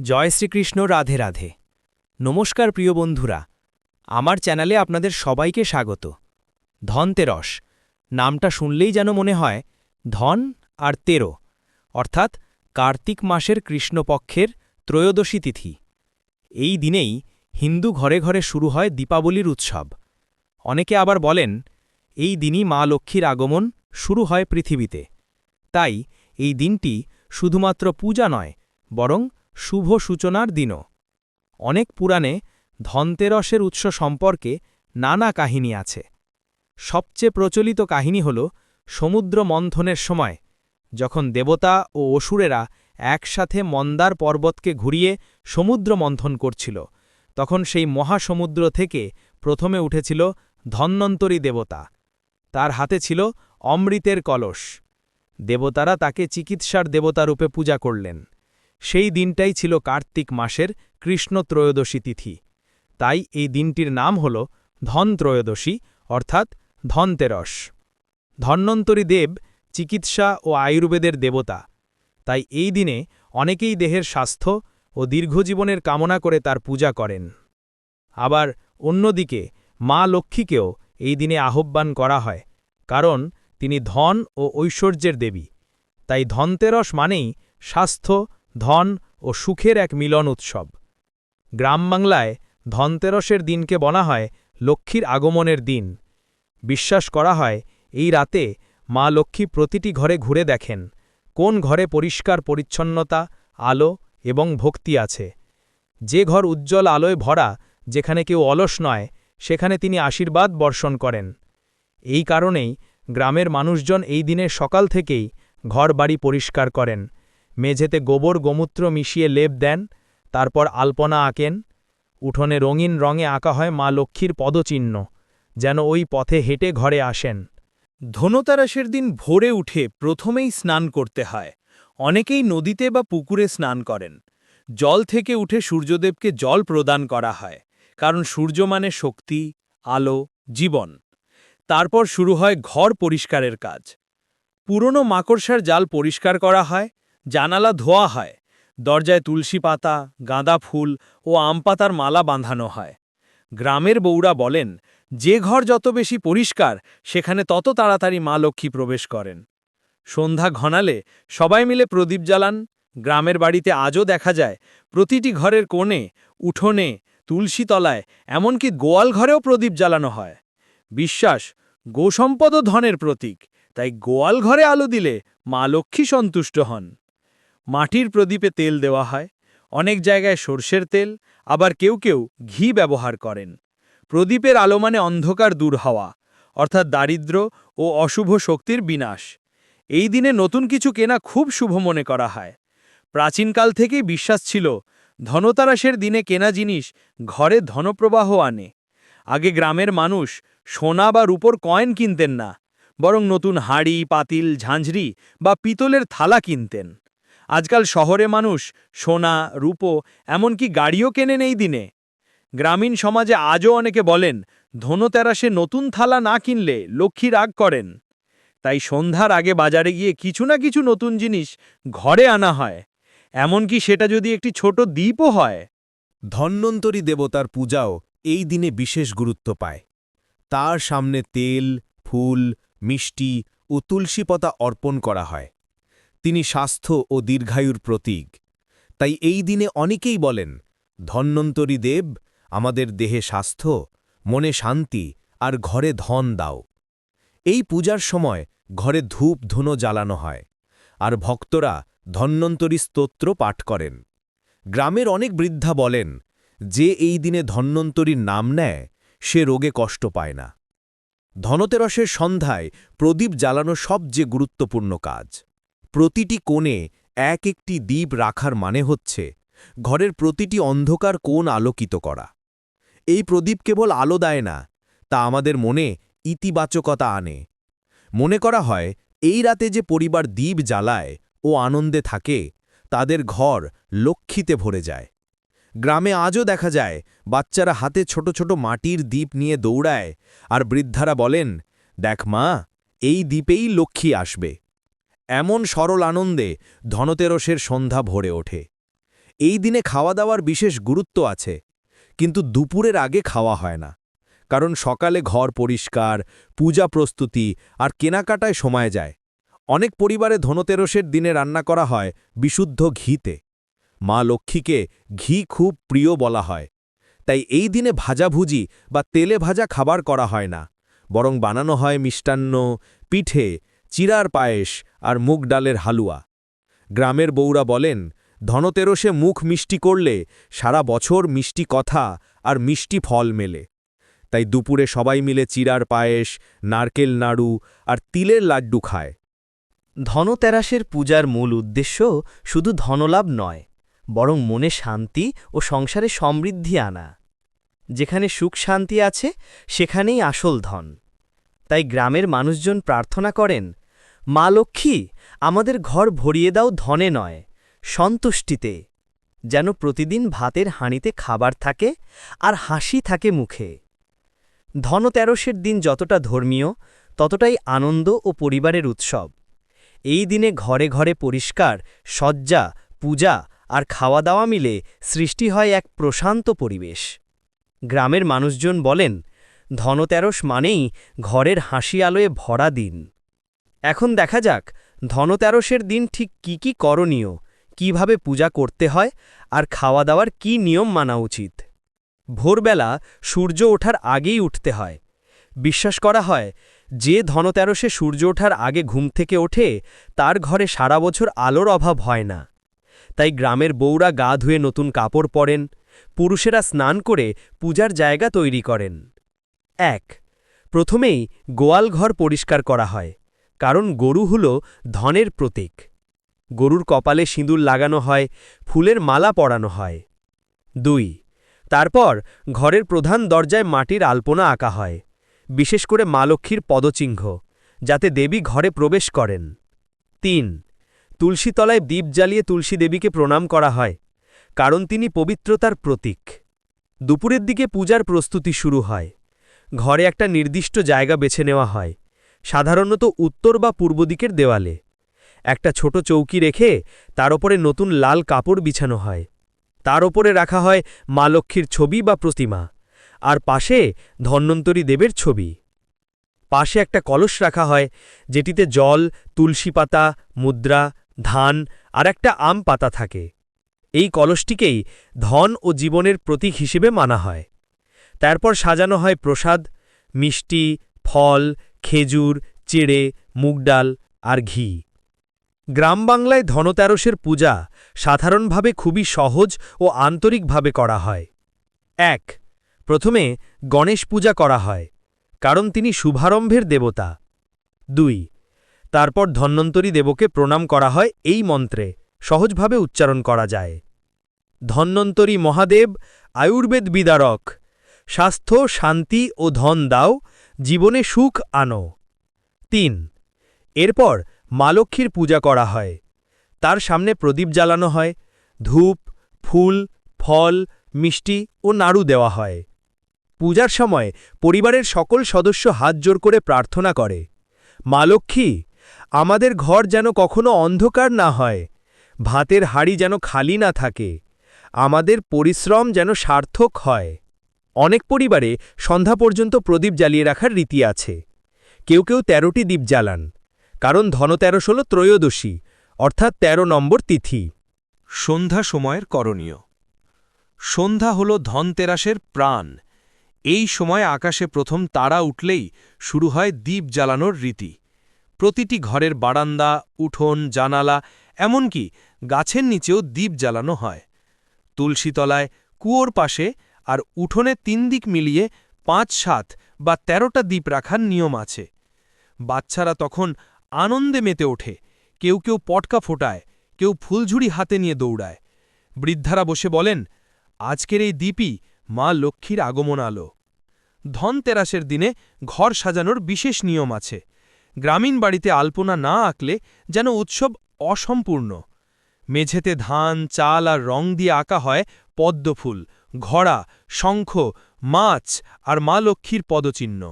জয় শ্রীকৃষ্ণ, রাধে রাধে। নমস্কার প্রিয় বন্ধুরা, আমার চ্যানেলে আপনাদের সবাইকে স্বাগত। ধনতেরস, নামটা শুনলেই যেন মনে হয় ধন আর তেরো, অর্থাৎ কার্তিক মাসের কৃষ্ণপক্ষের ত্রয়োদশী তিথি। এই দিনেই হিন্দু ঘরে ঘরে শুরু হয় দীপাবলির উৎসব। অনেকে আবার বলেন, এই দিনই মা লক্ষ্মীর আগমন শুরু হয় পৃথিবীতে। তাই এই দিনটি শুধুমাত্র পূজা নয়, বরং শুভ সূচনার দিনও। অনেক পুরাণে ধনতেরসের উৎস সম্পর্কে নানা কাহিনী আছে। সবচেয়ে প্রচলিত কাহিনী হল সমুদ্র মন্থনের সময়, যখন দেবতা ও অসুরেরা একসাথে মন্দার পর্বতকে ঘুরিয়ে সমুদ্র মন্থন করছিল, তখন সেই মহাসমুদ্র থেকে প্রথমে উঠেছিল ধন্যন্তরী দেবতা। তার হাতে ছিল অমৃতের কলস। দেবতারা তাকে চিকিৎসার দেবতারূপে পূজা করলেন। সেই দিনটাই ছিল কার্তিক মাসের কৃষ্ণ ত্রয়োদশী তিথি। তাই এই দিনটির নাম হল ধন ত্রয়োদশী, অর্থাৎ ধনতেরস। ধন্বন্তরী দেব চিকিৎসা ও আয়ুর্বেদের দেবতা। তাই এই দিনে অনেকেই দেহের স্বাস্থ্য ও দীর্ঘজীবনের কামনা করে তার পূজা করেন। আবার অন্যদিকে মা লক্ষ্মীকেও এই দিনে আহ্বান করা হয়, কারণ তিনি ধন ও ঐশ্বর্যের দেবী। তাই ধনতেরস মানেই স্বাস্থ্য ধন ও সুখের এক মিলন উৎসব। গ্রাম বাংলায় ধনতেরসের দিনকে বলা হয় লক্ষ্মীর আগমনের দিন। বিশ্বাস করা হয় এই রাতে মা লক্ষ্মী প্রতিটি ঘরে ঘুরে দেখেন কোন ঘরে পরিষ্কার পরিচ্ছন্নতা, আলো এবং ভক্তি আছে। যে ঘর উজ্জ্বল আলোয় ভরা, যেখানে কেউ অলস নয়, সেখানে তিনি আশীর্বাদ বর্ষণ করেন। এই কারণেই গ্রামের মানুষজন এই দিনে সকাল থেকেই ঘর বাড়ি পরিষ্কার করেন। মেঝেতে গোবর গোমূত্র মিশিয়ে লেপ দেন, তারপর আলপনা আঁকেন। উঠোনে রঙিন রঙে আঁকা হয় মা লক্ষ্মীর পদচিহ্ন, যেন ওই পথে হেঁটে ঘরে আসেন। ধনতারাসের দিন ভোরে উঠে প্রথমেই স্নান করতে হয়। অনেকেই নদীতে বা পুকুরে স্নান করেন। জল থেকে উঠে সূর্যদেবকে জল প্রদান করা হয়, কারণ সূর্য মানে শক্তি, আলো, জীবন। তারপর শুরু হয় ঘর পরিষ্কারের কাজ। পুরনো মাকড়সার জাল পরিষ্কার করা হয় জানালা ধোয়া হয়, দরজায় তুলসী পাতা, গাঁদা ফুল ও আম পাতার মালা বাঁধানো হয়। গ্রামের বউরা বলেন, যে ঘর যত বেশি পরিষ্কার, সেখানে তত তাড়াতাড়ি মা লক্ষ্মী প্রবেশ করেন। সন্ধ্যা ঘনালে সবাই মিলে প্রদীপ জ্বালান। গ্রামের বাড়িতে আজও দেখা যায়, প্রতিটি ঘরের কোণে, উঠোনে তুলসীতলায় এমনকি গোয়াল ঘরেও প্রদীপ জ্বালানো হয়। বিশ্বাস গোসম্পদও ধনের প্রতীক, তাই গোয়াল ঘরে আলো দিলে মা লক্ষ্মী সন্তুষ্ট হন। মাটির প্রদীপে তেল দেওয়া হয়, অনেক জায়গায় সর্ষের তেল, আবার কেউ কেউ ঘি ব্যবহার করেন। প্রদীপের আলো মানে অন্ধকার দূর হওয়া, অর্থাৎ দারিদ্র ও অশুভ শক্তির বিনাশ। এই দিনে নতুন কিছু কেনা খুব শুভ মনে করা হয়। প্রাচীনকাল থেকেই বিশ্বাস ছিল, ধনতারাসের দিনে কেনা জিনিস ঘরে ধনপ্রবাহ আনে। আগে গ্রামের মানুষ সোনা বা রূপর কয়েন কিনতেন না, বরং নতুন হাড়ি, পাতিল, ঝাঁঝরি বা পিতলের থালা কিনতেন। আজকাল শহরে মানুষ সোনা, রূপো, এমনকি গাড়িও কেনেন এই দিনে। গ্রামীণ সমাজে আজও অনেকে বলেন ধনতেরাসে নতুন থালা না কিনলে লক্ষ্মী রাগ করেন। তাই সন্ধ্যার আগে বাজারে গিয়ে কিছু না কিছু নতুন জিনিস ঘরে আনা হয়। এমনকি সেটা যদি একটি ছোট দ্বীপও হয়। ধন্বন্তরী দেবতার পূজাও এই দিনে বিশেষ গুরুত্ব পায়। তার সামনে তেল, ফুল, মিষ্টি ও তুলসী পাতা অর্পণ করা হয়। তিনি স্বাস্থ্য ও দীর্ঘায়ুর প্রতীক। তাই এই দিনে অনেকেই বলেন ধন্যন্তরী দেব, আমাদের দেহে স্বাস্থ্য, মনে শান্তি আর ঘরে ধন দাও। এই পূজার সময় ঘরে ধূপ ধুনো জ্বালানো হয়, আর ভক্তরা ধন্যন্তরী স্তোত্র পাঠ করেন। গ্রামের অনেক বৃদ্ধা বলেন, যে এই দিনে ধন্বন্তরীর নাম নেয়, সে রোগে কষ্ট পায় না। ধনতেরসের সন্ধ্যায় প্রদীপ জ্বালানো সবচেয়ে গুরুত্বপূর্ণ কাজ। প্রতিটি কোণে এক একটি দ্বীপ রাখার মানে হচ্ছে ঘরের প্রতিটি অন্ধকার কোণ আলোকিত করা। এই প্রদীপ কেবল আলো দেয় না, তা আমাদের মনে ইতিবাচকতা আনে। মনে করা হয়, এই রাতে যে পরিবার দ্বীপ জ্বালায় ও আনন্দে থাকে, তাদের ঘর লক্ষ্মীতে ভরে যায়। গ্রামে আজও দেখা যায়, বাচ্চারা হাতে ছোট ছোট মাটির দ্বীপ নিয়ে দৌড়ায় আর বৃদ্ধারা বলেন, দেখ মা, এই দ্বীপেই লক্ষ্মী আসবে। এমন সরল আনন্দে ধনতেরসের সন্ধ্যা ভরে ওঠে। এই দিনে খাওয়া দাওয়ার বিশেষ গুরুত্ব আছে, কিন্তু দুপুরের আগে খাওয়া হয় না, কারণ সকালে ঘর পরিষ্কার, পূজা প্রস্তুতি আর কেনাকাটায় সময় যায়। অনেক পরিবারে ধনতেরসের দিনে রান্না করা হয় বিশুদ্ধ ঘিতে। মা লক্ষ্মীকে ঘি খুব প্রিয় বলা হয়। তাই এই দিনে ভাজাভুজি বা তেলে ভাজা খাবার করা হয় না, বরং বানানো হয় মিষ্টান্ন, পিঠে চিরার পায়েস আর মুগ ডালের হালুয়া। গ্রামের বউরা বলেন ধনতেরসে মুখ মিষ্টি করলে সারা বছর মিষ্টি কথা আর মিষ্টি ফল মেলে। তাই দুপুরে সবাই মিলে চিরার পায়েস, নারকেল নাড়ু আর তিলের লাড্ডু খায়। ধনতেরাসের পূজার মূল উদ্দেশ্য শুধু ধনলাভ নয়, বরং মনে শান্তি ও সংসারে সমৃদ্ধি আনা। যেখানে সুখ শান্তি আছে, সেখানেই আসল ধন। তাই গ্রামের মানুষজন প্রার্থনা করেন মা লক্ষ্মী, আমাদের ঘর ভরিয়ে দাও ধনে নয়, সন্তুষ্টিতে, যেন প্রতিদিন ভাতের হাঁড়িতে খাবার থাকে আর হাসি থাকে মুখে। ধনতেরসের দিন যতটা ধর্মীয়, ততটাই আনন্দ ও পরিবারের উৎসব। এই দিনে ঘরে ঘরে পরিষ্কার, সজ্জা, পূজা আর খাওয়া দাওয়া মিলে সৃষ্টি হয় এক প্রশান্ত পরিবেশ। গ্রামের মানুষজন বলেন ধনতেরস মানেই ঘরের হাসি আলোয় ভরা দিন। এখন দেখা যাক, ধনতেরসের দিন ঠিক কি কি করণীয়, কীভাবে পূজা করতে হয়, আর খাওয়া দাওয়ার কি নিয়ম মানা উচিত। ভোরবেলা সূর্য ওঠার আগেই উঠতে হয়। বিশ্বাস করা হয়, যে ধনতেরসে সূর্য ওঠার আগে ঘুম থেকে ওঠে, তার ঘরে সারা বছর আলোর অভাব হয় না। তাই গ্রামের বউরা গা ধুয়ে নতুন কাপড় পরেন, পুরুষেরা স্নান করে পূজার জায়গা তৈরি করেন। এক, প্রথমেই গোয়াল ঘর পরিষ্কার করা হয়। কারণ গরু হল ধনের প্রতীক। গরুর কপালে সিঁদুর লাগানো হয়, ফুলের মালা পরানো হয়। দুই, তারপর ঘরের প্রধান দরজায় মাটির আলপনা আঁকা হয়, বিশেষ করে মা লক্ষ্মীর পদচিহ্ন, যাতে দেবী ঘরে প্রবেশ করেন। তিন, তুলসীতলায় দ্বীপ জ্বালিয়ে তুলসী দেবীকে প্রণাম করা হয়, কারণ তিনি পবিত্রতার প্রতীক। দুপুরের দিকে পূজার প্রস্তুতি শুরু হয়, ঘরে একটা নির্দিষ্ট জায়গা বেছে নেওয়া হয় সাধারণত উত্তর বা পূর্ব দিকের দেওয়ালে। একটা ছোট চৌকি রেখে তার ওপরে নতুন লাল কাপড় বিছানো হয়। তার ওপরে রাখা হয় মা লক্ষ্মীর ছবি বা প্রতিমা। আর পাশে ধন্বন্তরী দেবের ছবি। পাশে একটা কলস রাখা হয়, যেটিতে জল, তুলসী পাতা, মুদ্রা, ধান আর একটা আম পাতা থাকে। এই কলসটিকেই ধন ও জীবনের প্রতীক হিসেবে মানা হয়। তারপর সাজানো হয় প্রসাদ, মিষ্টি, ফল খেজুর, চেড়ে মুগডাল আর ঘি। গ্রাম বাংলায় ধনতেরসের পূজা সাধারণভাবে খুবই সহজ ও আন্তরিকভাবে করা হয়। এক, প্রথমে গণেশ পূজা করা হয়, কারণ তিনি শুভারম্ভের দেবতা। দুই, তারপর ধন্বন্তরী দেবকে প্রণাম করা হয় এই মন্ত্রে, সহজভাবে উচ্চারণ করা যায়। ধন্বন্তরী মহাদেব, আয়ুর্বেদ বিদারক, স্বাস্থ্য, শান্তি ও ধন দাও জীবনে সুখ আনো। তিন, এরপর মা লক্ষ্মীর পূজা করা হয়। তার সামনে প্রদীপ জ্বালানো হয়, ধূপ, ফুল, ফল, মিষ্টি ও নাড়ু দেওয়া হয়। পূজার সময় পরিবারের সকল সদস্য হাত জোর করে প্রার্থনা করে, মা লক্ষ্মী, আমাদের ঘর যেন কখনো অন্ধকার না হয়, ভাতের হাড়ি যেন খালি না থাকে, আমাদের পরিশ্রম যেন সার্থক হয়। অনেক পরিবারে সন্ধ্যা পর্যন্ত প্রদীপ জ্বালিয়ে রাখার রীতি আছে। কেউ কেউ তেরোটি দ্বীপ জ্বালান, কারণ ধনতেরস হল ত্রয়োদশী, অর্থাৎ ১৩ নম্বর তিথি। সন্ধ্যা সময়ের করণীয়। সন্ধ্যা হল ধনতেরাসের প্রাণ। এই সময় আকাশে প্রথম তারা উঠলেই শুরু হয় দ্বীপ জ্বালানোর রীতি। প্রতিটি ঘরের বারান্দা, উঠোন, জানালা, এমনকি গাছের নিচেও দ্বীপ জ্বালানো হয়। তুলসীতলায় কুয়োর পাশে আর উঠোনে তিন দিক মিলিয়ে পাঁচ সাত বা তেরোটা দ্বীপ রাখার নিয়ম আছে। বাচ্চারা তখন আনন্দে মেতে ওঠে। কেউ কেউ পটকা ফোটায়, কেউ ফুলঝুড়ি হাতে নিয়ে দৌড়ায়। বৃদ্ধারা বসে বলেন, আজকের এই দ্বীপই মা লক্ষ্মীর আগমন আলো। ধনতেরাসের দিনে ঘর সাজানোর বিশেষ নিয়ম আছে। গ্রামীণ বাড়িতে আলপনা না আঁকলে যেন উৎসব অসম্পূর্ণ। মেঝেতে ধান, চাল আর রং দিয়ে আঁকা হয় পদ্মফুল ঘড়া, শঙ্খ, মাছ আর মা লক্ষ্মীর পদচিহ্ন।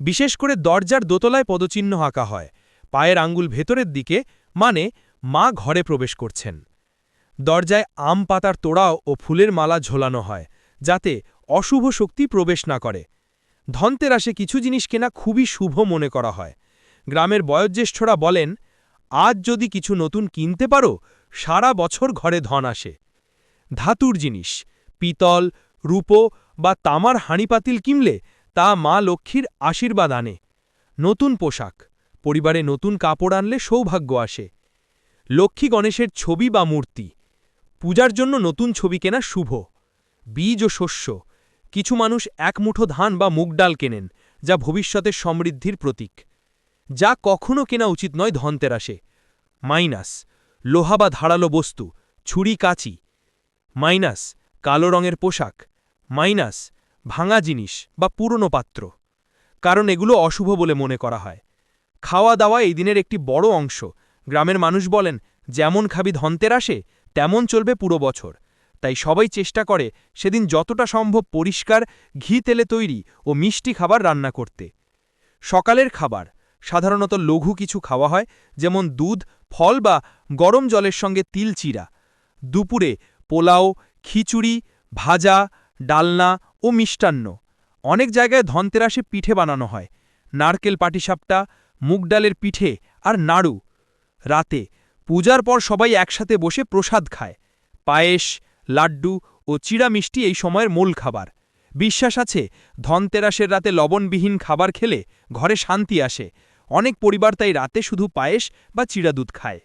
বিশেষ করে দরজার দোতলায় পদচিহ্ন আঁকা হয়। পায়ের আঙ্গুল ভেতরের দিকে মানে মা ঘরে প্রবেশ করছেন। দরজায় আম পাতার তোড়াও ও ফুলের মালা ঝোলানো হয়, যাতে অশুভ শক্তি প্রবেশ না করে। ধনতেরাসে কিছু জিনিস কেনা খুবই শুভ মনে করা হয়। গ্রামের বয়োজ্যেষ্ঠরা বলেন, আজ যদি কিছু নতুন কিনতে পারো, সারা বছর ঘরে ধন আসে। ধাতুর জিনিস পিতল, রূপো বা তামার হাঁড়িপাতিল কিনলে তা মা লক্ষ্মীর আশীর্বাদ আনে। নতুন পোশাক, পরিবারে নতুন কাপড় আনলে সৌভাগ্য আসে। লক্ষ্মী গণেশের ছবি বা মূর্তি, পূজার জন্য নতুন ছবি কেনা শুভ। বীজ ও শস্য, কিছু মানুষ এক মুঠো ধান বা মুগ ডাল কেনেন, যা ভবিষ্যতের সমৃদ্ধির প্রতীক। যা কখনও কেনা উচিত নয় ধনতেরাসে। মাইনাস, লোহা বা ধারালো বস্তু, ছুরি, কাচি। মাইনাস কালো রঙের পোশাক, মাইনাস ভাঙা জিনিস বা পুরনো পাত্র। কারণ এগুলো অশুভ বলে মনে করা হয়। খাওয়া দাওয়া এই দিনের একটি বড় অংশ। গ্রামের মানুষ বলেন, যেমন খাবি ধনতেরাসে তেমন চলবে পুরো বছর। তাই সবাই চেষ্টা করে সেদিন যতটা সম্ভব পরিষ্কার, ঘি তেলে তৈরি ও মিষ্টি খাবার রান্না করতে। সকালের খাবার, সাধারণত লঘু কিছু খাওয়া হয়, যেমন দুধ, ফল বা গরম জলের সঙ্গে তিল চিরা। দুপুরে পোলাও খিচুড়ি, ভাজা, ডালনা ও মিষ্টান্ন। অনেক জায়গায় ধনতেরাসে পিঠে বানানো হয়। নারকেল পাটিসাপটা, মুগ ডালের পিঠে আর নাড়ু। রাতে পূজার পর সবাই একসাথে বসে প্রসাদ খায়। পায়েস, লাড্ডু ও চিড়া মিষ্টি এই সময়ের মূল খাবার। বিশ্বাস আছে, ধনতেরাসের রাতে লবণবিহীন খাবার খেলে ঘরে শান্তি আসে। অনেক পরিবার তাই রাতে শুধু পায়েস বা চিড়া দুধ খায়।